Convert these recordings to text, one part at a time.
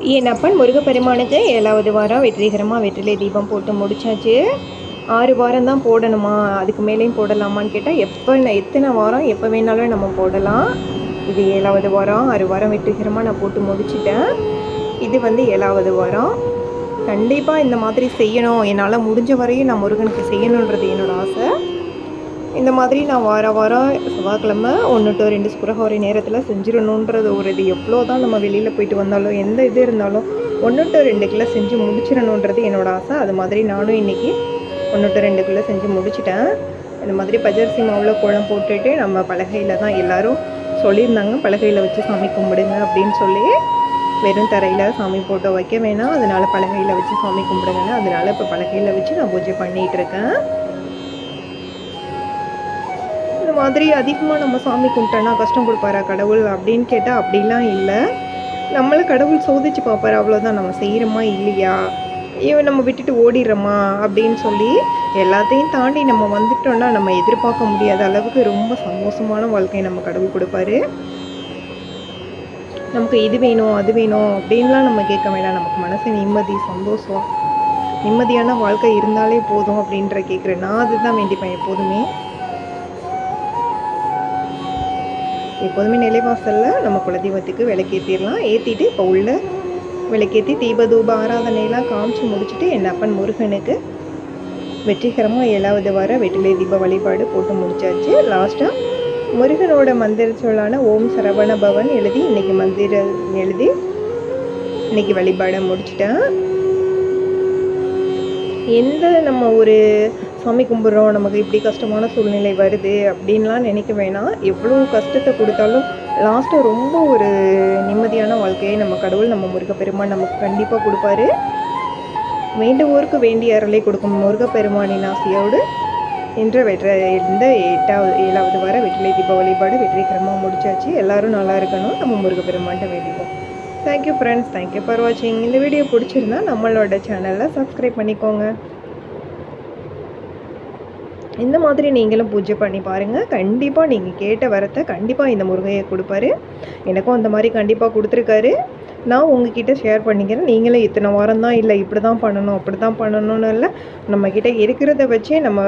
என் அப்பன் முருகப்பெருமானுக்கு ஏழாவது வாரம் வெற்றிகரமாக வெற்றிலை தீபம் போட்டு முடிச்சாச்சு. ஆறு வாரம் தான் போடணுமா? அதுக்கு மேலேயும் போடலாமான்னு கேட்டால் எப்போ எத்தனை வாரம் எப்போ வேணாலும் நம்ம போடலாம். இது ஏழாவது வாரம் ஆறு வாரம் வெற்றிகரமாக நான் போட்டு முடிச்சிட்டேன். இது வந்து ஏழாவது வாரம். கண்டிப்பாக இந்த மாதிரி செய்யணும். என்னால் முடிஞ்ச வரையும் நான் முருகனுக்கு செய்யணுன்றது என்னோடய ஆசை. இந்த மாதிரி நான் வார வாரம் செவ்வாய்க்கிழமை ஒன்று டு ரெண்டு சுக்கரஹோரை நேரத்தில் செஞ்சிடணுன்றது ஒரு இது. எவ்வளோ தான் நம்ம வெளியில் போயிட்டு வந்தாலும் எந்த இது இருந்தாலும் ஒன்று டு ரெண்டு கிலோ செஞ்சு முடிச்சிடணுன்றது என்னோடய ஆசை. அது மாதிரி நானும் இன்றைக்கி ஒன்று டு ரெண்டு கிலோ செஞ்சு முடிச்சிட்டேன். இந்த மாதிரி பஜரிசி மாவில் குளம் போட்டுட்டு நம்ம பலகையில் தான் எல்லோரும் சொல்லியிருந்தாங்க. பலகையில் வச்சு சாமி கும்பிடுங்க அப்படின்னு சொல்லி வெறும் தரையில் சாமி போட்டோ வைக்க வேணாம். அதனால் பலகையில் வச்சு சாமி கும்பிடுங்க அதனால் இப்போ பலகையில் வச்சு நான் பூஜை பண்ணிகிட்டு இருக்கேன். மாதிரி அதிகமாக நம்ம சாமி கும்பிட்டோன்னா கஷ்டம் கொடுப்பாரா கடவுள் அப்படின்னு கேட்டால் அப்படிலாம் இல்லை. நம்மளை கடவுள் சோதிச்சு பார்ப்பாரு அவ்வளோதான் நம்ம செய்கிறோமா இல்லையா? இவன் நம்ம விட்டுட்டு ஓடிடுறோமா? அப்படின்னு சொல்லி எல்லாத்தையும் தாண்டி நம்ம வந்துட்டோம்னா நம்ம எதிர்பார்க்க முடியாத அளவுக்கு ரொம்ப சந்தோஷமான வாழ்க்கையை நம்ம கடவுள் கொடுப்பாரு. நமக்கு இது வேணும் அது வேணும் அப்படின்லாம் நம்ம கேட்க வேண்டாம். நமக்கு மனசு நிம்மதி சந்தோஷம் நிம்மதியான வாழ்க்கை இருந்தாலே போதும் அப்படின்ற கேட்குறேன் நான் அதுதான் வேண்டிப்பேன் எப்போதுமே. எப்போதுமே நிலைவாசலில் நம்ம குலதெய்வத்துக்கு விளக்கேற்றிடலாம் ஏற்றிட்டு இப்போ உள்ள விளக்கேற்றி தீபதூப ஆராதனையெல்லாம் காமிச்சு முடிச்சுட்டு என் அப்பன் முருகனுக்கு வெற்றிகரமாக ஏழாவது வார வெற்றிலை தீப வழிபாடு போட்டு முடிச்சாச்சு. லாஸ்ட்டாக முருகனோட மந்திர சொல்லான ஓம் சரவண பவன் எழுதி இன்றைக்கி மந்திர எழுதி இன்றைக்கி வழிபாடை முடிச்சிட்டேன். எந்த நம்ம ஒரு சாமி கும்பிட்றோம் நமக்கு இப்படி கஷ்டமான சூழ்நிலை வருது அப்படின்லாம் நினைக்க வேணாம். எவ்வளோ கஷ்டத்தை கொடுத்தாலும் லாஸ்ட்டாக ரொம்ப ஒரு நிம்மதியான வாழ்க்கையை நம்ம கடவுள் நம்ம முருகப்பெருமான் நமக்கு கண்டிப்பாக கொடுப்பாரு. வேண்டுவோருக்கு வேண்டிய அருளை கொடுக்கும் முருகப்பெருமானின் ஆசையோடு இன்று வெற்ற இந்த எட்டாவது ஏழாவது வார வெற்றிலை தீப வழிபாடு வெற்றிகரமாக முடிச்சாச்சு. எல்லோரும் நல்லா இருக்கணும். நம்ம முருகப்பெருமான்கிட்ட வேண்டிப்போம். Thank you friends thank you for வாட்சிங் இந்த வீடியோ பிடிச்சிருந்தா நம்மளோட சேனலில் சப்ஸ்கிரைப் பண்ணிக்கோங்க. இந்த மாதிரி நீங்களும் பூஜை பண்ணி பாருங்கள் கண்டிப்பாக நீங்கள் கேட்ட வரத்தை கண்டிப்பாக இந்த முருகையை கொடுப்பாரு. எனக்கும் அந்த மாதிரி கண்டிப்பாக கொடுத்துருக்காரு. நான் உங்ககிட்ட ஷேர் பண்ணிக்கிறேன். நீங்களும் இத்தனை வாரம் தான் இல்லை இப்படி தான் பண்ணணும் அப்படி தான் பண்ணணும்னு இல்லை. நம்மக்கிட்ட இருக்கிறத வச்சே நம்ம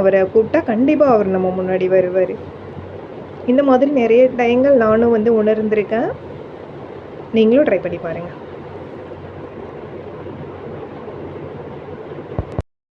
அவரை கூப்பிட்டா கண்டிப்பாக அவர் நம்ம முன்னாடி வருவார். இந்த மாதிரி நிறைய டயங்கள் நானும் வந்து உணர்ந்திருக்கேன். நீங்களும் ட்ரை பண்ணி பாருங்கள்